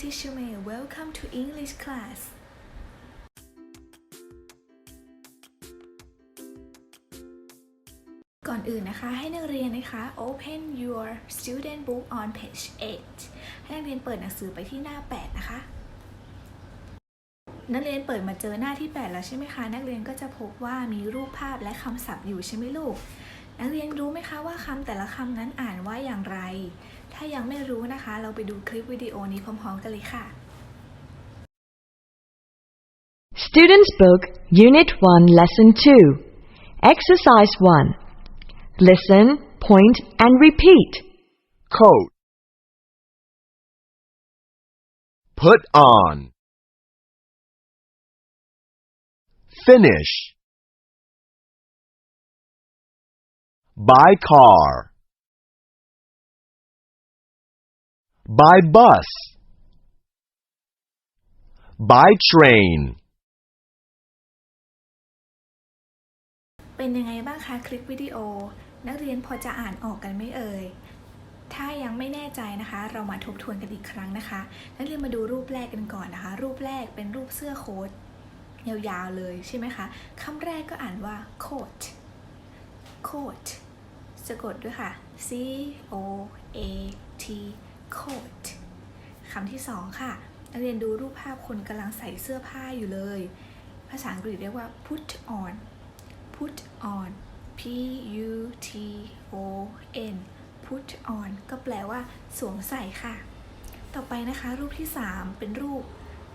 Teacher May Welcome to English class ก่อนอื่นนะคะ ให้นักเรียนนะคะ open your student book on page 8 ให้นักเรียนเปิดหนังสือไปที่หน้า 8 นะคะ นักเรียนเปิดมาเจอหน้าที่ 8 แล้วใช่ไหมคะ นักเรียนก็จะพบว่ามีรูปภาพและคำศัพท์อยู่ใช่ไหมลูก นักเรียนรู้ไหมคะว่าคำแต่ละคำนั้นอ่านว่าอย่างไร ถ้ายังไม่รู้นะคะ เราไปดูคลิปวิดีโอนี้พร้อมๆกันเลยค่ะ Students' Book, Unit 1, Lesson 2. Exercise 1. Listen, point, and repeat. coat put on finish by car by bus by train เป็นยังไงบ้างคะคลิปวิดีโอ นักเรียนพอจะอ่านออกกันไม่เอ่ย ถ้ายังไม่แน่ใจนะคะ เรามาทบทวนกันอีกครั้งนะคะ นักเรียนมาดูรูปแรกกันก่อนนะคะ รูปแรกเป็นรูปเสื้อโค้ทยาวๆเลยใช่ไหมคะคำแรกก็อ่านว่า coat coat สะกดด้วยค่ะ c o a t coat คำที่สองค่ะ นักเรียนดูรูปภาพคนกำลังใส่เสื้อผ้าอยู่เลย ภาษาอังกฤษเรียกว่า put on put on p u t o n put on ก็แปลว่าสวมใส่ค่ะ ต่อไปนะคะ รูปที่ 3 เป็นรูป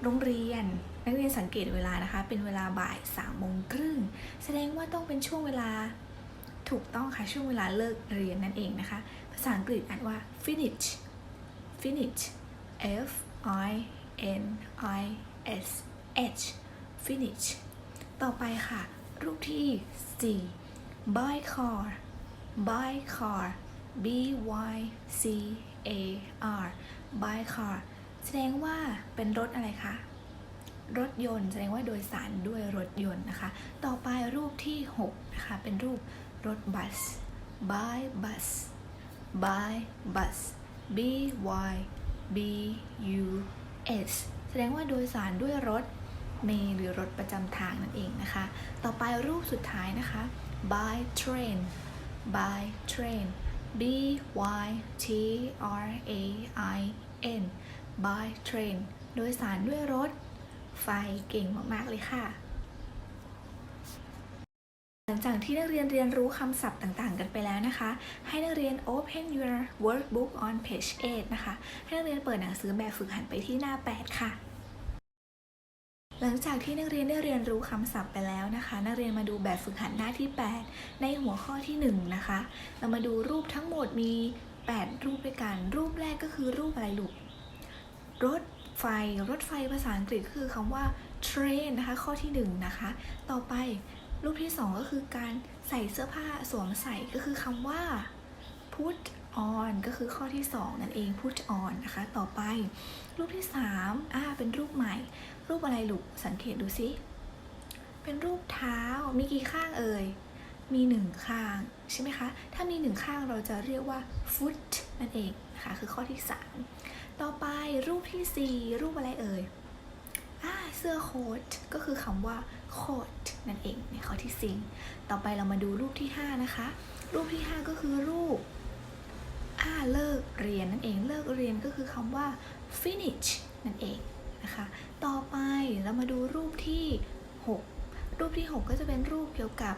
โรงเรียน นักเรียนสังเกตเวลานะคะ เป็นเวลาบ่าย3ามโมงครึ่ง แสดงว่าต้องเป็นช่วงเวลา ถูกต้องค่ะ ช่วงเวลาเลิกเรียนนั่นเองนะคะ ภาษาอังกฤษอ่านว่า finish finish f i n i s h finish ต่อไปค่ะ รูปที่ 4 by car by car b y c a r by car แสดงว่าเป็นรถอะไรคะ รถยนต์แสดงว่าโดยสารด้วยรถยนต์นะคะ ต่อไปรูปที่ 6 นะคะ เป็นรูป รถบัส by bus by bus b y b u s แสดงว่าโดยสารด้วยรถเมล์หรือรถประจำทางนั่นเองนะคะ ต่อไปรูปสุดท้ายนะคะ by train by train b y t r a i n by train โดยสารด้วยรถไฟเก่งมาก ๆ เลยค่ะ หลังจากที่นักเรียนเรียนรู้คำศัพท์ต่างๆ กันไปแล้วนะคะ ให้นักเรียน open your workbook on page 8 นะคะ ให้นักเรียนเปิดหนังสือแบบฝึกหัดไปที่หน้า 8 ค่ะ หลังจากที่นักเรียนได้เรียนรู้คำศัพท์ไปแล้วนะคะ นักเรียนมาดูแบบฝึกหัดหน้าที่ 8 ในหัวข้อที่ 1 นะคะ เรามาดูรูปทั้งหมดมี 8 รูปด้วยกัน รูปแรกก็คือรูปอะไรลูก รถไฟ รถไฟภาษาอังกฤษคือคำว่า train นะคะ ข้อที่ 1 นะคะ ต่อไป รูปที่ 2 ก็คือการใส่เสื้อผ้าสวมใส่ก็คือคำว่า put on ก็คือข้อที่ 2 นั่นเอง put on นะคะ ต่อไป รูปที่3อ่าเป็นรูปใหม่ รูปอะไรลูกสังเกตดูสิเป็นรูปเท้ามีกี่ข้างเอ่ย มีหนึ่งข้าง ใช่ไหมคะ ถ้ามีหนึ่งข้างเราจะเรียกว่า foot นั่นเองนะคะคือข้อที่ 3 ต่อไปรูปที่ 4 รูปอะไรเอ่ยอ่าเสื้อโค้ทก็คือคำว่า coat นั่นเองในข้อที่ 4 ต่อไปเรามาดูรูปที่ 5 นะคะ รูปที่ 5 ก็คือรูปอ่าเลิกเรียนนั่นเองเลิกเรียนก็คือคำว่า finish นั่นเองนะคะ ต่อไปเรามาดูรูปที่ 6 รูปที่ 6 ก็จะเป็นรูปเกี่ยวกับ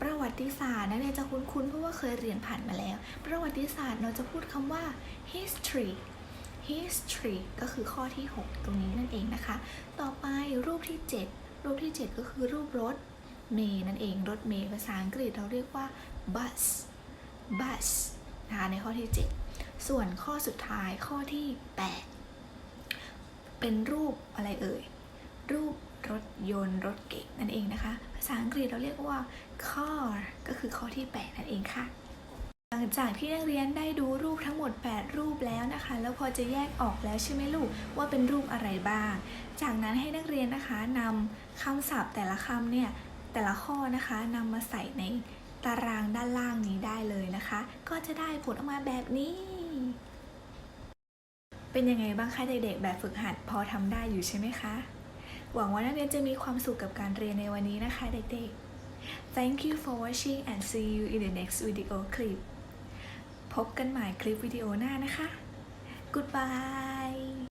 ประวัติศาสตร์นะเนี่ยจะคุ้นๆเพราะว่าเคยเรียนผ่านมาแล้ว ประวัติศาสตร์เราจะพูดคำว่า history history ก็คือข้อที่ 6 ตรงนี้นั่นเองนะคะ ต่อไปรูปที่ 7 รูปที่ 7 ก็คือรูปรถเมล์นั่นเองรถเมล์ภาษาอังกฤษเราเรียกว่า bus bus นะคะในข้อที่ 7 ส่วนข้อสุดท้ายข้อที่ 8 เป็นรูปอะไรเอ่ย รูปรถยนต์รถเก๋งนั่นเองนะคะ ภาษาอังกฤษเราเรียกว่า car ก็คือข้อที่ 8 นั่นเองค่ะ หลังจากที่นักเรียนได้ดูรูปทั้งหมด 8 รูปแล้วนะคะ แล้วพอจะแยกออกแล้วใช่ไหมลูกว่าเป็นรูปอะไรบ้าง จากนั้นให้นักเรียนนะคะนำคำศัพท์แต่ละคำเนี่ยแต่ละข้อนะคะนำมาใส่ในตารางด้านล่างนี้ได้เลยนะคะ ก็จะได้ผลออกมาแบบนี้ เป็นยังไงบ้างคะเด็กๆ แบบฝึกหัดพอทำได้อยู่ใช่ไหมคะ หวังว่านักเรียนจะมีความสุขกับการเรียนในวันนี้นะคะเด็กๆ Thank you for watching and see you in the next video clip. พบกันใหม่คลิปวิดีโอหน้านะคะ Goodbye